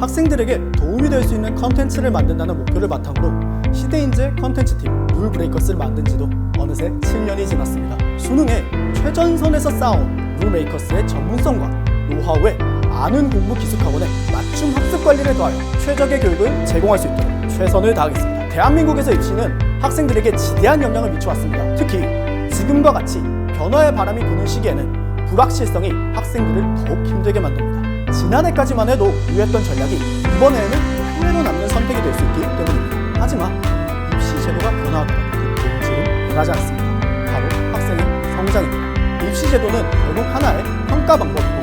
학생들에게 도움이 될 수 있는 컨텐츠를 만든다는 목표를 바탕으로 시대인재 컨텐츠팀 룰브레이커스를 만든 지도 어느새 7년이 지났습니다. 수능에 최전선에서 쌓아온 룰메이커스의 전문성과 노하우에 아는 공부 기숙학원의 맞춤 학습 관리를 더하여 최적의 교육을 제공할 수 있도록 최선을 다하겠습니다. 대한민국에서 입시는 학생들에게 지대한 영향을 미쳐왔습니다. 특히 지금과 같이 변화의 바람이 부는 시기에는 불확실성이 학생들을 더욱 힘들게 만듭니다. 지난해까지만 해도 유했던 전략이 이번에는 후회로 남는 선택이 될 수 있기 때문입니다. 하지만 입시 제도가 변화하더라도 그 본질은 변하지 않습니다. 바로 학생의 성장입니다. 입시 제도는 결국 하나의 평가 방법이고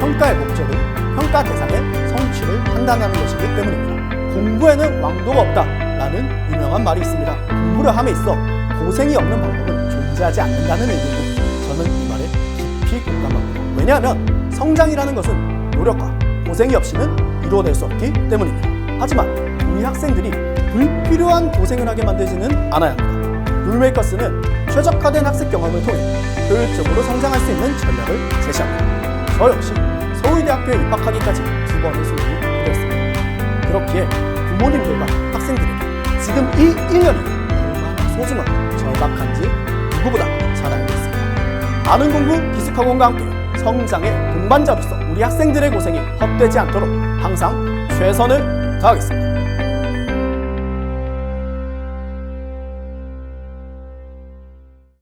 평가의 목적은 평가 대상의 성취를 판단하는 것이기 때문입니다. 공부에는 왕도가 없다라는 유명한 말이 있습니다. 공부를 함에 있어 고생이 없는 방법은 존재하지 않는다는 의미고 저는 이 말에 깊이 공감합니다. 왜냐하면 성장이라는 것은 노력과 고생이 없이는 이루어낼 수 없기 때문입니다. 하지만 우리 학생들이 불필요한 고생을 하게 만들지는 않아야 합니다. 룰메이커스는 최적화된 학습 경험을 통해 효율적으로 성장할 수 있는 전략을 제시합니다. 저 역시 서울대학교에 입학하기까지 두 번의 수능이 필요했습니다. 그렇기에 부모님들과 학생들에게 지금 이 1년이 얼마나 소중하고 절박한지 누구보다 잘 알고 있습니다. 아는 공부 기숙학원과 함께 성장의 동반자로서 우리 학생들의 고생이 헛되지 않도록 항상 최선을 다하겠습니다.